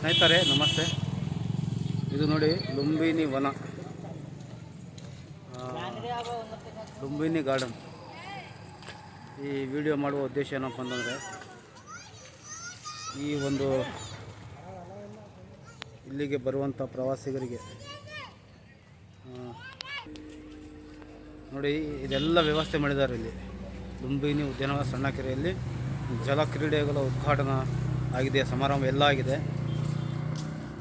ಸ್ನೇಹಿತರೆ, ನಮಸ್ತೆ. ಇದು ನೋಡಿ ಲುಂಬಿನಿ ವನ. ಲುಂಬಿನಿ ಗಾರ್ಡನ್. ಈ ವಿಡಿಯೋ ಮಾಡುವ ಉದ್ದೇಶ ಏನಪ್ಪ ಅಂತಂದರೆ, ಈ ಒಂದು ಇಲ್ಲಿಗೆ ಬರುವಂಥ ಪ್ರವಾಸಿಗರಿಗೆ ನೋಡಿ ಇದೆಲ್ಲ ವ್ಯವಸ್ಥೆ ಮಾಡಿದ್ದಾರೆ ಇಲ್ಲಿ. ಲುಂಬಿನಿ ಉದ್ಯಾನವನ ಸಣ್ಣ ಕೆರೆಯಲ್ಲಿ ಜಲ ಕ್ರೀಡೆಗಳ ಉದ್ಘಾಟನಾ ಆಗಿದೆ, ಸಮಾರಂಭ ಎಲ್ಲ ಆಗಿದೆ.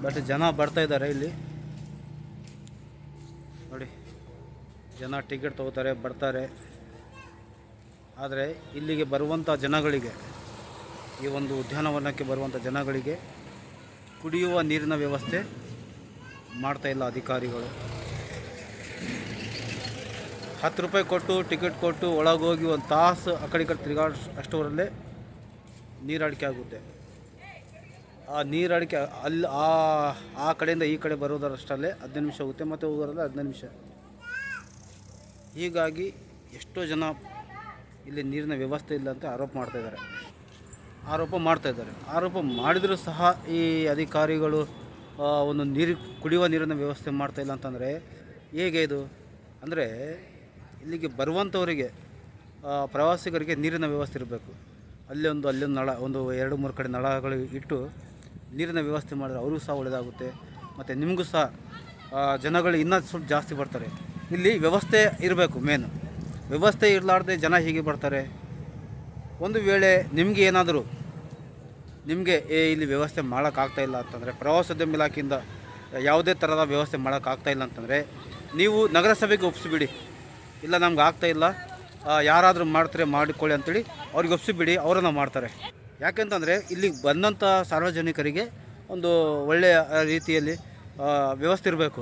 ಬಟ್ ಜನ ಬರ್ತಾ ಇದ್ದಾರೆ ಇಲ್ಲಿ. ನೋಡಿ, ಜನ ಟಿಕೆಟ್ ತಗೋತಾರೆ, ಬರ್ತಾರೆ. ಆದರೆ ಇಲ್ಲಿಗೆ ಬರುವಂಥ ಜನಗಳಿಗೆ, ಈ ಒಂದು ಉದ್ಯಾನವನಕ್ಕೆ ಬರುವಂಥ ಜನಗಳಿಗೆ ಕುಡಿಯುವ ನೀರಿನ ವ್ಯವಸ್ಥೆ ಮಾಡ್ತಾ ಇಲ್ಲ ಅಧಿಕಾರಿಗಳು. ಹತ್ತು ರೂಪಾಯಿ ಕೊಟ್ಟು ಟಿಕೆಟ್ ಕೊಟ್ಟು ಒಳಗೋಗಿ ಒಂದು ತಾಸು ಆ ಕಡೆ ಈ ಕಡೆ ತಿರುಗಾಡ ಅಷ್ಟರಲ್ಲೇ ನೀರಾಡಿಕೆ ಆಗುತ್ತೆ. ಆ ನೀರು ಅಡಿಕೆ ಅಲ್ಲಿ ಆ ಆ ಕಡೆಯಿಂದ ಈ ಕಡೆ ಬರೋದರಷ್ಟಲ್ಲೇ ಹದಿನೈದು ನಿಮಿಷ ಹೋಗುತ್ತೆ, ಮತ್ತು ಹೋಗೋದ್ರಲ್ಲಿ ಹದಿನೈದು ನಿಮಿಷ. ಹೀಗಾಗಿ ಎಷ್ಟೋ ಜನ ಇಲ್ಲಿ ನೀರಿನ ವ್ಯವಸ್ಥೆ ಇಲ್ಲ ಅಂತ ಆರೋಪ ಮಾಡ್ತಾ ಇದ್ದಾರೆ. ಆರೋಪ ಮಾಡ್ತಾಯಿದ್ದಾರೆ ಆರೋಪ ಮಾಡಿದರೂ ಸಹ ಈ ಅಧಿಕಾರಿಗಳು ಒಂದು ನೀರು ಕುಡಿಯುವ ನೀರಿನ ವ್ಯವಸ್ಥೆ ಮಾಡ್ತಾ ಇಲ್ಲ ಅಂತಂದರೆ ಹೇಗೆ ಇದು? ಅಂದರೆ ಇಲ್ಲಿಗೆ ಬರುವಂಥವರಿಗೆ ಪ್ರವಾಸಿಗರಿಗೆ ನೀರಿನ ವ್ಯವಸ್ಥೆ ಇರಬೇಕು. ಅಲ್ಲಿ ಒಂದು ಅಲ್ಲೊಂದು ನಳ, ಒಂದು ಎರಡು, ಮೂರು ಕಡೆ ನಳಗಳು ಇಟ್ಟು ನೀರಿನ ವ್ಯವಸ್ಥೆ ಮಾಡಿದ್ರೆ ಅವ್ರಿಗೂ ಸಹ ಒಳ್ಳೆಯದಾಗುತ್ತೆ ಮತ್ತು ನಿಮಗೂ ಸಹ ಜನಗಳು ಇನ್ನೂ ಸ್ವಲ್ಪ ಜಾಸ್ತಿ ಬರ್ತಾರೆ. ಇಲ್ಲಿ ವ್ಯವಸ್ಥೆ ಇರಬೇಕು ಮೇನ್ ವ್ಯವಸ್ಥೆ ಇರಲಾರ್ದೆ ಜನ ಹೀಗೆ ಬರ್ತಾರೆ. ಒಂದು ವೇಳೆ ನಿಮಗೆ ಏನಾದರೂ, ನಿಮಗೆ, ಏ, ಇಲ್ಲಿ ವ್ಯವಸ್ಥೆ ಮಾಡೋಕ್ಕಾಗ್ತಾ ಇಲ್ಲ ಅಂತಂದರೆ, ಪ್ರವಾಸೋದ್ಯಮ ಇಲಾಖೆಯಿಂದ ಯಾವುದೇ ಥರದ ವ್ಯವಸ್ಥೆ ಮಾಡೋಕ್ಕಾಗ್ತಾ ಇಲ್ಲ ಅಂತಂದರೆ, ನೀವು ನಗರಸಭೆಗೆ ಒಪ್ಪಿಸಿಬಿಡಿ ಇಲ್ಲ ನಮ್ಗೆ ಇಲ್ಲ ಯಾರಾದರೂ ಮಾಡ್ತಾರೆ ಮಾಡಿಕೊಳ್ಳಿ ಅಂತೇಳಿ ಅವ್ರಿಗೆ ಒಪ್ಪಿಸಿಬಿಡಿ ಅವರನ್ನು ಮಾಡ್ತಾರೆ. ಯಾಕೆಂತಂದರೆ ಇಲ್ಲಿಗೆ ಬಂದಂಥ ಸಾರ್ವಜನಿಕರಿಗೆ ಒಂದು ಒಳ್ಳೆಯ ರೀತಿಯಲ್ಲಿ ವ್ಯವಸ್ಥೆ ಇರಬೇಕು.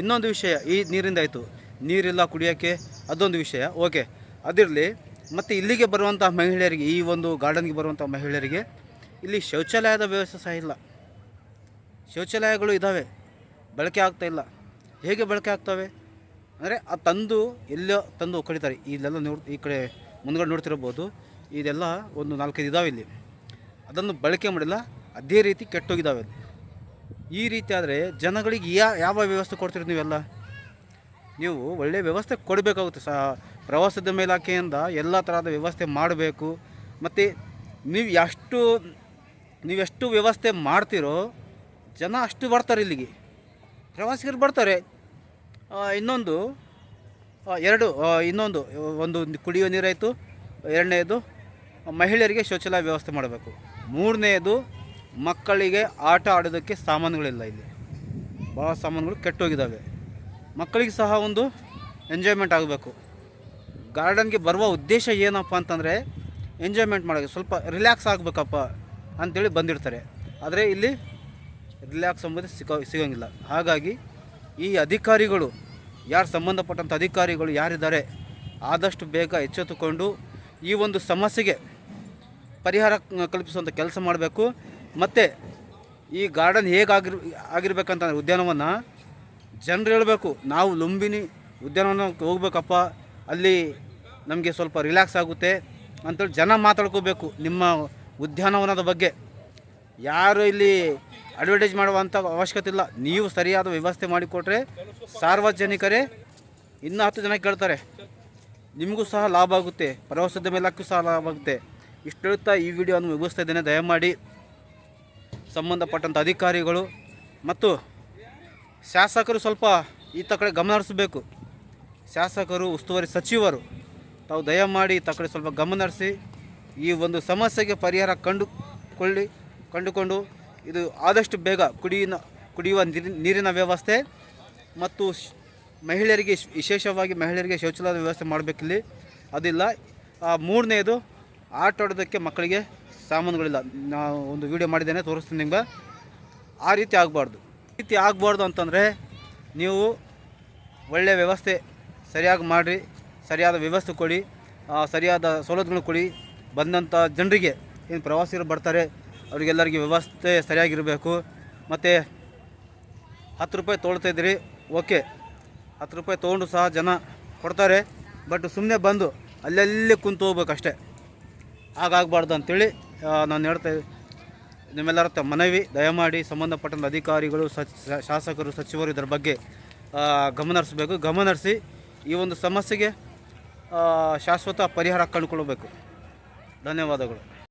ಇನ್ನೊಂದು ವಿಷಯ, ಈ ನೀರಿಂದ ಆಯಿತು. ನೀರಿಲ್ಲ ಕುಡಿಯೋಕ್ಕೆ ಅದೊಂದು ವಿಷಯ. ಓಕೆ, ಅದಿರಲಿ, ಮತ್ತು ಇಲ್ಲಿಗೆ ಬರುವಂಥ ಮಹಿಳೆಯರಿಗೆ, ಈ ಒಂದು ಗಾರ್ಡನ್ಗೆ ಬರುವಂಥ ಮಹಿಳೆಯರಿಗೆ ಇಲ್ಲಿ ಶೌಚಾಲಯದ ವ್ಯವಸ್ಥೆ ಸಹ ಇಲ್ಲ. ಶೌಚಾಲಯಗಳು ಇದ್ದಾವೆ ಬಳಕೆ ಇಲ್ಲ. ಹೇಗೆ ಬಳಕೆ ಆಗ್ತವೆ? ಅಂದರೆ ಆ ತಂದು ಎಲ್ಲೋ ತಂದು ಕಡಿತಾರೆ ಇಲ್ಲೆಲ್ಲ ನೋಡಿ, ಈ ಕಡೆ ಮುಂದ್ಗಡೆ ನೋಡ್ತಿರ್ಬೋದು ಇದೆಲ್ಲ ಒಂದು ನಾಲ್ಕೈದು ಇದಾವೆ ಇಲ್ಲಿ. ಅದನ್ನು ಬಳಕೆ ಮಾಡಿಲ್ಲ, ಅದೇ ರೀತಿ ಕೆಟ್ಟೋಗಿದ್ದಾವೆ. ಈ ರೀತಿ ಆದರೆ ಜನಗಳಿಗೆ ಯಾ, ಯಾವ ವ್ಯವಸ್ಥೆ ಕೊಡ್ತೀರಿ ನೀವೆಲ್ಲ? ನೀವು ಒಳ್ಳೆಯ ವ್ಯವಸ್ಥೆ ಕೊಡಬೇಕಾಗುತ್ತೆ. ಸಹ ಪ್ರವಾಸೋದ್ಯಮ ಇಲಾಖೆಯಿಂದ ಎಲ್ಲ ಥರದ ವ್ಯವಸ್ಥೆ ಮಾಡಬೇಕು. ಮತ್ತು ನೀವು ಎಷ್ಟು ನೀವೆಷ್ಟು ವ್ಯವಸ್ಥೆ ಮಾಡ್ತೀರೋ, ಜನ ಅಷ್ಟು ಬರ್ತಾರೆ ಇಲ್ಲಿಗೆ. ಪ್ರವಾಸಿಗರು ಬರ್ತಾರೆ. ಇನ್ನೊಂದು ಎರಡು ಇನ್ನೊಂದು, ಒಂದು ಕುಡಿಯುವ ನೀರಾಯಿತು, ಎರಡನೇದು ಮಹಿಳೆಯರಿಗೆ ಶೌಚಾಲಯ ವ್ಯವಸ್ಥೆ ಮಾಡಬೇಕು. ಮೂರನೆಯದು ಮಕ್ಕಳಿಗೆ ಆಟ ಆಡೋದಕ್ಕೆ ಸಾಮಾನುಗಳಿಲ್ಲ ಇಲ್ಲಿ. ಭಾಳ ಸಾಮಾನುಗಳು ಕೆಟ್ಟೋಗಿದ್ದಾವೆ. ಮಕ್ಕಳಿಗೆ ಸಹ ಒಂದು ಎಂಜಾಯ್ಮೆಂಟ್ ಆಗಬೇಕು. ಗಾರ್ಡನ್ಗೆ ಬರುವ ಉದ್ದೇಶ ಏನಪ್ಪ ಅಂತಂದರೆ ಎಂಜಾಯ್ಮೆಂಟ್ ಮಾಡೋಕ್ಕೆ ಸ್ವಲ್ಪ ರಿಲ್ಯಾಕ್ಸ್ ಆಗಬೇಕಪ್ಪ ಅಂಥೇಳಿ ಬಂದಿರ್ತಾರೆ. ಆದರೆ ಇಲ್ಲಿ ರಿಲ್ಯಾಕ್ಸ್ ಎಂಬುದು ಸಿಗೋ ಸಿಗೋಂಗಿಲ್ಲ. ಹಾಗಾಗಿ ಈ ಅಧಿಕಾರಿಗಳು, ಯಾರು ಸಂಬಂಧಪಟ್ಟಂಥ ಅಧಿಕಾರಿಗಳು ಯಾರಿದ್ದಾರೆ, ಆದಷ್ಟು ಬೇಗ ಎಚ್ಚೆತ್ತುಕೊಂಡು ಈ ಒಂದು ಸಮಸ್ಯೆಗೆ ಪರಿಹಾರ ಕಲ್ಪಿಸುವಂಥ ಕೆಲಸ ಮಾಡಬೇಕು. ಮತ್ತು ಈ ಗಾರ್ಡನ್ ಹೇಗಾಗಿರ್ ಆಗಿರ್ಬೇಕಂತ ಉದ್ಯಾನವನ್ನು ಉದ್ಯಾನವನ ಜನರು ಹೇಳಬೇಕು, ನಾವು ಲುಂಬಿನಿ ಉದ್ಯಾನವನಕ್ಕೆ ಹೋಗ್ಬೇಕಪ್ಪ, ಅಲ್ಲಿ ನಮಗೆ ಸ್ವಲ್ಪ ರಿಲ್ಯಾಕ್ಸ್ ಆಗುತ್ತೆ ಅಂತೇಳಿ ಜನ ಮಾತಾಡ್ಕೋಬೇಕು ನಿಮ್ಮ ಉದ್ಯಾನವನದ ಬಗ್ಗೆ. ಯಾರು ಇಲ್ಲಿ ಅಡ್ವರ್ಟೈಸ್ ಮಾಡುವಂಥ ಅವಶ್ಯಕತೆ ಇಲ್ಲ, ನೀವು ಸರಿಯಾದ ವ್ಯವಸ್ಥೆ ಮಾಡಿಕೊಟ್ರೆ ಸಾರ್ವಜನಿಕರೇ ಇನ್ನೂ ಹತ್ತು ಜನ ಕೇಳ್ತಾರೆ, ನಿಮಗೂ ಸಹ ಲಾಭ ಆಗುತ್ತೆ ಪ್ರವಾಸೋದ್ಯಮ ಮೇಲಕ್ಕೂ ಸಹ ಲಾಭ ಆಗುತ್ತೆ. ಇಷ್ಟು ಹೇಳ್ತಾ ಈ ವಿಡಿಯೋವನ್ನು ಮುಗಿಸ್ತಾ ಇದ್ದೇನೆ. ದಯಮಾಡಿ ಸಂಬಂಧಪಟ್ಟಂಥ ಅಧಿಕಾರಿಗಳು ಮತ್ತು ಶಾಸಕರು ಸ್ವಲ್ಪ ಈತ ಕಡೆ ಗಮನ ಹರಿಸಬೇಕು. ಶಾಸಕರು, ಉಸ್ತುವಾರಿ ಸಚಿವರು, ತಾವು ದಯಮಾಡಿ ಈತ ಕಡೆ ಸ್ವಲ್ಪ ಗಮನ ಹರಿಸಿ, ಈ ಒಂದು ಸಮಸ್ಯೆಗೆ ಪರಿಹಾರ ಕಂಡುಕೊಳ್ಳಿ, ಕಂಡುಕೊಂಡು ಇದು ಆದಷ್ಟು ಬೇಗ ಕುಡಿಯಿನ ಕುಡಿಯುವ ನೀರಿನ ವ್ಯವಸ್ಥೆ ಮತ್ತು ಮಹಿಳೆಯರಿಗೆ ವಿಶೇಷವಾಗಿ ಮಹಿಳೆಯರಿಗೆ ಶೌಚಾಲಯದ ವ್ಯವಸ್ಥೆ ಮಾಡಬೇಕಿಲ್ಲಿ. ಅದಿಲ್ಲ. ಮೂರನೇದು ಆಟ ಆಡೋದಕ್ಕೆ ಮಕ್ಕಳಿಗೆ ಸಾಮಾನುಗಳಿಲ್ಲ. ನಾವು ಒಂದು ವಿಡಿಯೋ ಮಾಡಿದ್ದೇನೆ, ತೋರಿಸ್ತೀನಿ ನಿಮ್ಗೆ ಆ ರೀತಿ ಆಗಬಾರ್ದು. ರೀತಿ ಆಗಬಾರ್ದು ಅಂತಂದರೆ ನೀವು ಒಳ್ಳೆಯ ವ್ಯವಸ್ಥೆ ಸರಿಯಾಗಿ ಮಾಡಿರಿ, ಸರಿಯಾದ ವ್ಯವಸ್ಥೆ ಕೊಡಿ ಸರಿಯಾದ ಸವಲತ್ತುಗಳು ಕೊಡಿ. ಬಂದಂಥ ಜನರಿಗೆ ಏನು ಪ್ರವಾಸಿಗರು ಬರ್ತಾರೆ, ಅವರಿಗೆಲ್ಲರಿಗೆ ವ್ಯವಸ್ಥೆ ಸರಿಯಾಗಿರಬೇಕು. ಮತ್ತು ಹತ್ತು ರೂಪಾಯಿ ತೊಗೊಳ್ತಾ ಇದ್ದೀರಿ, ಓಕೆ. ಹತ್ತು ರೂಪಾಯಿ ತೊಗೊಂಡು ಸಹ ಜನ ಕೊಡ್ತಾರೆ. ಬಟ್ ಸುಮ್ಮನೆ ಬಂದು ಅಲ್ಲಲ್ಲಿ ಕುಂತು ಹೋಗ್ಬೇಕು ಅಷ್ಟೇ ಹಾಗಾಗಬಾರ್ದು ಅಂತೇಳಿ ನಾನು ಹೇಳ್ತಾ ನಿಮ್ಮೆಲ್ಲರ ಮನವಿ, ದಯಮಾಡಿ ಸಂಬಂಧಪಟ್ಟಂಥ ಅಧಿಕಾರಿಗಳು ಶಾಸಕರು, ಸಚಿವರು ಇದರ ಬಗ್ಗೆ ಗಮನ ಹರಿಸಬೇಕು. ಗಮನ ಹರಿಸಿ ಈ ಒಂದು ಸಮಸ್ಯೆಗೆ ಶಾಶ್ವತ ಪರಿಹಾರ ಕಂಡುಕೊಳ್ಬೇಕು ಧನ್ಯವಾದಗಳು.